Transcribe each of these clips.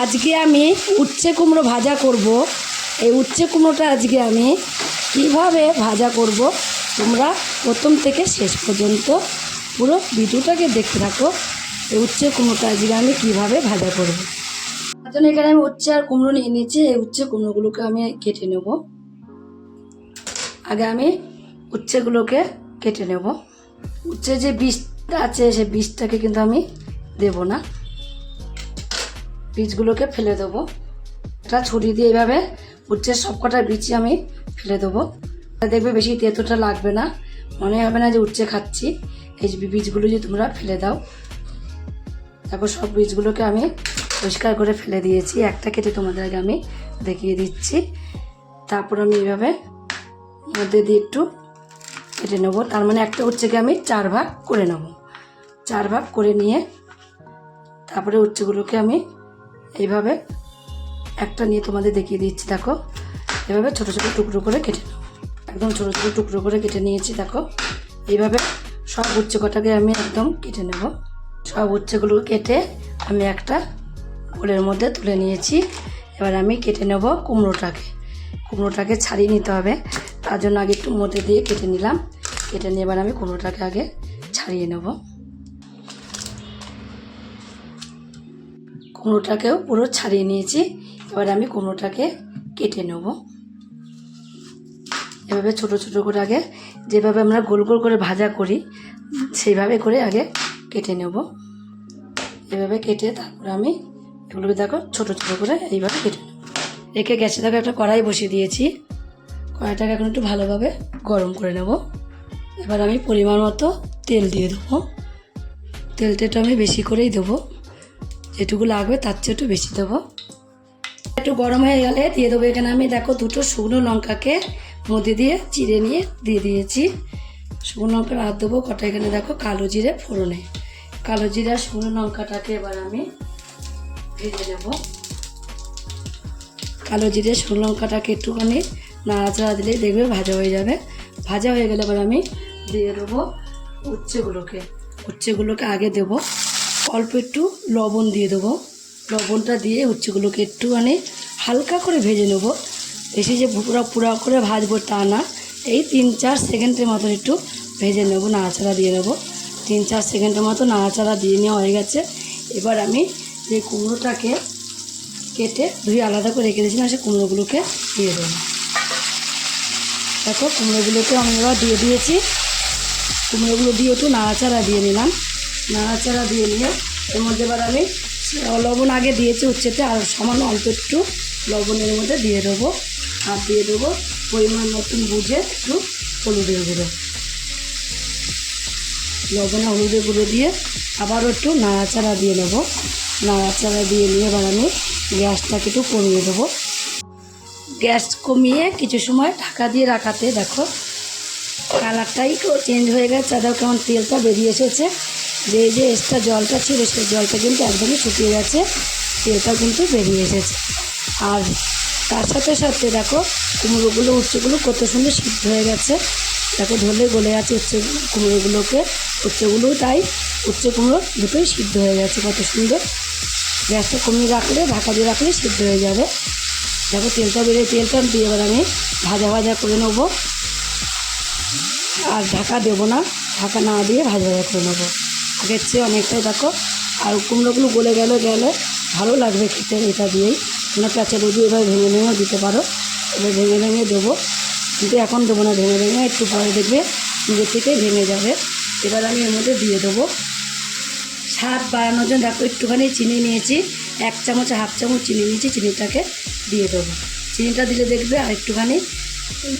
আজকে আমি উচ্ছে কুমড়ো ভাজা করব। এই উচ্ছে কুমড়োটা আজকে আমি কীভাবে ভাজা করব তোমরা প্রথম থেকে শেষ পর্যন্ত পুরো ভিডিওটাকে দেখতে থাকো। এই উচ্ছে কুমড়োটা আজকে আমি কীভাবে ভাজা করব। তার এখানে আমি উচ্ছে আর কুমড়ো নিয়ে নিচ্ছি এই উচ্ছে কুমড়োগুলোকে আমি কেটে নেব। আগে আমি উচ্ছেগুলোকে কেটে নেব। উচ্ছে যে বীজটা আছে সেই বীজটাকে কিন্তু আমি দেব না। বীজগুলোকে ফেলে দেবো। একটা ছুরি দিয়ে এভাবে উচ্ছের সবকটা বীজই আমি ফেলে দেবো। দেখবে বেশি তেঁতোটা লাগবে না। মনে হবে না যে উচ্ছে খাচ্ছি। এই বীজগুলো যদি তোমরা ফেলে দাও। তারপর সব বীজগুলোকে আমি পরিষ্কার করে ফেলে দিয়েছি। একটা কেটে তোমাদের আগে আমি দেখিয়ে দিচ্ছি। তারপর আমি এইভাবে মধ্যে দিয়ে একটু কেটে নেব। তার মানে একটা উচ্ছেকে আমি চার ভাগ করে নেব। চার ভাগ করে নিয়ে তারপরে উচ্ছেগুলোকে আমি এইভাবে একটা নিয়ে তোমাদের দেখিয়ে দিচ্ছি, দেখো। এভাবে ছোট ছোট টুকরো করে কেটে নেব একদম ছোট ছোট টুকরো করে কেটে নিয়েছি, দেখো। এইভাবে সব উচ্ছে কটাকে আমি একদম কেটে নেব। সব উচ্ছেগুলো কেটে আমি একটা বোলের মধ্যে তুলে নিয়েছি। এবার আমি কেটে নেব কুমড়োটাকে। কুমড়োটাকে ছাড়িয়ে নিতে হবে। তার জন্য আগে একটু মধ্যে দিয়ে কেটে নিলাম। কেটে নিয়ে এবার আমি কুমড়োটাকে আগে ছাড়িয়ে নেব। কুমড়োটাকেও পুরো ছাড়িয়ে নিয়েছি। এবার আমি কুমড়োটাকে কেটে নেব। এভাবে ছোট ছোট করে আগে যেভাবে আমরা গোল গোল করে ভাজা করি, সেইভাবে করে আগে কেটে নেব। এভাবে কেটে তারপরে আমি এগুলোকে দেখো ছোট ছোট করে এইভাবে কেটে নেব। রেখে গ্যাসে দেখো একটা কড়াই বসিয়ে দিয়েছি। কড়াইটাকে এখন একটু ভালোভাবে গরম করে নেব। এবার আমি পরিমাণ মতো তেল দিয়ে দেবো। তেলটা আমি বেশি করেই দেবো। যেটুকু লাগবে তার চেয়ে একটু বেশি দেবো। একটু গরম হয়ে গেলে দিয়ে দেবো এখানে আমি দেখো দুটো শুকনো লঙ্কাকে মধ্যে দিয়ে চিড়ে নিয়ে দিয়ে দিয়েছি। শুকনো লঙ্কা আর দেবো, কটা এখানে দেখো কালো জিরে ফোড়নে। কালো জিরে আর শুকনো লঙ্কাটাকে এবার আমি ভেজে নেব। কালো জিরে শুকনো লঙ্কাটাকে একটুখানি নাড়াচাড়া দিলেই দেখবে ভাজা হয়ে যাবে। ভাজা হয়ে গেলে এবার আমি দিয়ে দেবো উচ্ছেগুলোকে। উচ্ছেগুলোকে আগে দেবো। অল্প একটু লবণ দিয়ে দেবো। লবণটা দিয়ে উচ্ছেগুলোকে একটুখানি হালকা করে ভেজে নেব। বেশি যে পুরো পুরা করে ভাজবো তা না। এই তিন চার সেকেন্ডের মতন একটু ভেজে নেব, নাড়াচাড়া দিয়ে নেব। তিন চার সেকেন্ডের মতো নাড়াচাড়া দিয়ে নেওয়া হয়ে গেছে। এবার আমি যে কুমড়োটাকে কেটে ধুয়ে আলাদা করে রেখে দিয়েছিলাম, সে কুমড়োগুলোকে দিয়ে দেবো। দেখো, কুমড়োগুলোকে আমি এবার দিয়ে দিয়েছি। কুমড়োগুলো দিয়ে একটু নাড়াচাড়া দিয়ে নিলাম। নাড়াচাড়া দিয়ে নিয়ে, এর মধ্যে এবার আমি লবণ আগে দিয়েছি উচ্ছেতে, আর সমান অল্প একটু লবণের মধ্যে দিয়ে দেবো। আর দিয়ে দেবো পরিমাণ মতন বুঝে একটু হলুদের গুঁড়ো। লবণ হলুদের গুঁড়ো দিয়ে আবারও একটু নাড়াচাড়া দিয়ে নেব। নাড়াচাড়া দিয়ে নিয়ে এবার আমি গ্যাসটাকে একটু কমিয়ে দেবো। গ্যাস কমিয়ে কিছু সময় ঢাকা দিয়ে রাখাতে, দেখো, কালারটাই চেঞ্জ হয়ে গেছে আর কেমন তেলটা বেরিয়ে এসেছে। যে এই যে এক্সট্রা জলটা ছিল, সেই জলটা কিন্তু একদমই শুকিয়ে গেছে তেলটা কিন্তু বেরিয়ে এসেছে। আর তার সাথে সাথে দেখো, কুমড়োগুলো, উচ্চগুলো কত সুন্দর সিদ্ধ হয়ে গেছে। দেখো, ধরলে গলে আছে উচ্চ কুমড়োগুলোকে। উচ্চগুলোও তাই, উচ্চ কুমড়ো দুটোই সিদ্ধ হয়ে গেছে, কত সুন্দর। গ্যাসটা কমিয়ে রাখলে, ঢাকা দিয়ে রাখলে সিদ্ধ হয়ে যাবে। দেখো, তেলটা বেরিয়ে, তেলটা দিয়ে এবার আমি ভাজা ভাজা করে নেব। আর ঢাকা দেবো না, ঢাকা না দিয়ে ভাজা ভাজা করে নেব। আগের চেয়ে অনেকটাই, দেখো। আর কুমড়োগুলো গলে গেলে গেলে ভালো লাগবে খেতে এটা দিয়েই। তোমরা প্যাঁচা রুটি এবার ভেঙে ভেঙেও দিতে পারো। এবার ভেঙে ভেঙে দেবো। কিন্তু এখন দেবো না, ভেঙে ভেঙে একটু পরে দেখবে নিজের থেকেই ভেঙে যাবে। এবার আমি এর মধ্যে দিয়ে দেবো। স্বাদ বাড়ানোর জন্য দেখো একটুখানি চিনি নিয়েছি। এক চামচ, হাফ চামচ চিনি নিয়েছি, চিনিটাকে দিয়ে দেবো। চিনিটা দিলে দেখবে আর একটুখানি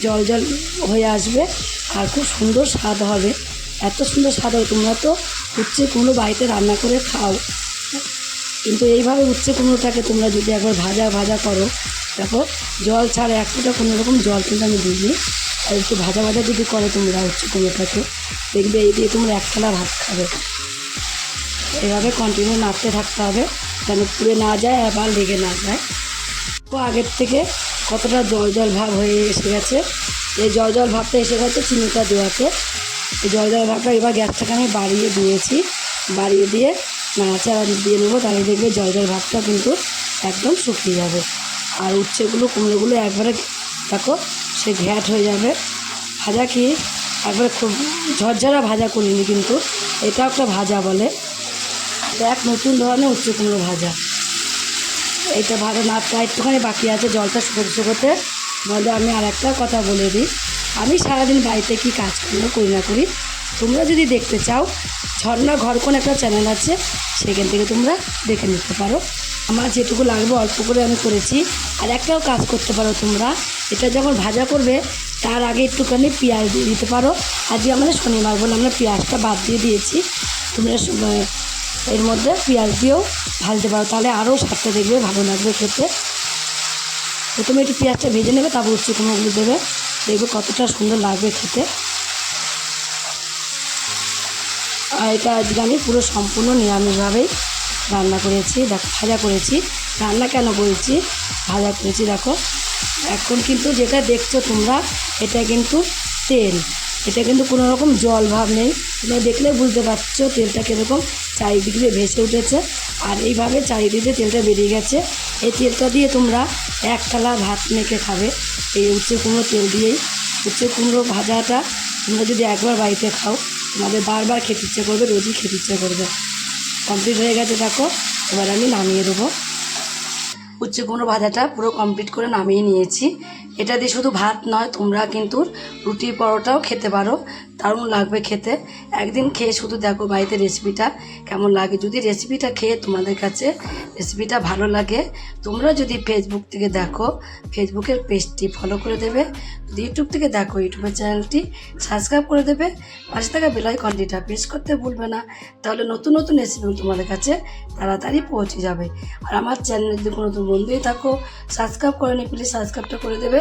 জল জল হয়ে আসবে আর খুব সুন্দর স্বাদ হবে। এত সুন্দর স্বাদ হবে তোমরা তো উচ্ছে কুমড়ো বাড়িতে রান্না করে খাও। কিন্তু এইভাবে উচ্ছে কুমড়োটাকে তোমরা যদি একবার ভাজা ভাজা করো, দেখো জল ছাড়া এক ফোঁটা কোনো রকম জল কিন্তু আমি দিইনি। আর একটু ভাজা ভাজা যদি করো তোমরা উচ্ছে কুমড়োটাকে, দেখবে এই দিয়ে তোমরা এক থালা ভাত খাবে। এভাবে কন্টিনিউ নাড়তে থাকতে হবে, যেন পুড়ে না যায় আবার লেগে না যায়। তো আগের থেকে কতটা জল জল ভাব হয়ে এসে গেছে? এই জল জল ভাবটা এসে গেছে চিনিটা দেওয়াতে। জল জল ভাবটা এবার গ্যাসটাকে আমি বাড়িয়ে দিয়েছি। বাড়িয়ে দিয়ে নাড়াচাড়া দিয়ে নেব, তাহলে দেখবে জল জল ভাবটা কিন্তু একদম শুকিয়ে যাবে। আর উচ্ছেগুলো, কুমড়োগুলো একবারে দেখো, সে ঘ্যাট হয়ে যাবে। ভাজা কি? একবারে খুব ঝরঝরা ভাজা করিনি কিন্তু এটা একটা ভাজা বলে। এটা এক নতুন ধরনের উচ্চ কুমড়ো ভাজা। এইটা ভালো নাচটা একটুখানি বাকি আছে, জলটা শুকোতে শুকোতে। বলে আমি আর একটা কথা বলে দিই। আমি সারাদিন বাড়িতে কি কাজ করি না করি, তোমরা যদি দেখতে চাও, ঝর্ণা ঘর কোন একটা চ্যানেল আছে, সেখান থেকে তোমরা দেখে নিতে পারো। আমার যেটুকু লাগবে অল্প করে আমি করেছি, আর একটাও কাজ করতে পারো তোমরা। এটা যখন ভাজা করবে, তার আগে একটুখানি পেঁয়াজ দিয়ে দিতে পারো। আজকে আমাদের শনিবার বলে আমরা পেঁয়াজটা বাদ দিয়ে দিয়েছি। তোমরা এর মধ্যে পেঁয়াজ দিয়েও ভাজতে পারো। তাহলে আরও স্বাদটা দেখবে, ভালো লাগবে খেতে। প্রথমে একটু পেঁয়াজটা ভেজে নেবে, তারপর উচ্চ কুমড়োগুলো দেবে। দেখবে কতটা সুন্দর লাগবে খেতে। আর এটা আজকে আমি পুরো সম্পূর্ণ নিরামিষভাবেই রান্না করেছি, দেখো, ভাজা করেছি। রান্না কেন করেছি? ভাজা করেছি, দেখো। এখন কিন্তু যেটা দেখছ তোমরা, এটা কিন্তু তেল। এটা কিন্তু কোনো রকম জল ভাব নেই। তোমরা দেখলে বুঝতে পারছ তেলটা কীরকম চারিদিক দিয়ে ভেসে উঠেছে আর এইভাবে চারিদিক তেলটা বেরিয়ে গেছে। এই তেলটা দিয়ে তোমরা এক থালা ভাত মেখে খাবে। এই উচ্ছে কুমড়ো তেল দিয়েই। উচ্ছে কুমড়ো ভাজাটা তোমরা যদি একবার বাড়িতে খাও, তোমাদের বারবার খেতে ইচ্ছে করবে, রোজই খেতে ইচ্ছে করবে। কমপ্লিট হয়ে গেছে, দেখো। এবার আমি নামিয়ে দেবো। উচ্ছে কুমড়ো ভাজাটা পুরো কমপ্লিট করে নামিয়ে নিয়েছি। এটা দিয়ে শুধু ভাত নয়, তোমরা কিন্তু রুটি পরোটাও খেতে পারো। দারুণ লাগবে খেতে। একদিন খেয়ে শুধু দেখো বাড়িতে রেসিপিটা কেমন লাগে। যদি রেসিপিটা খেয়ে তোমাদের কাছে রেসিপিটা ভালো লাগে, তোমরা যদি ফেসবুক থেকে দেখো ফেসবুকের পেজটি ফলো করে দেবে। যদি ইউটিউব থেকে দেখো ইউটিউবের চ্যানেলটি সাবস্ক্রাইব করে দেবে। পাশে থাকা বেলাই কন্টিটা প্রেস করতে ভুলবে না। তাহলে নতুন নতুন রেসিপি তোমাদের কাছে তাড়াতাড়ি পৌঁছে যাবে। আর আমার চ্যানেল যদি কোনো নতুন বন্ধুই থাকো সাবস্ক্রাইব করে নি প্লিজ সাবস্ক্রাইবটা করে দেবে।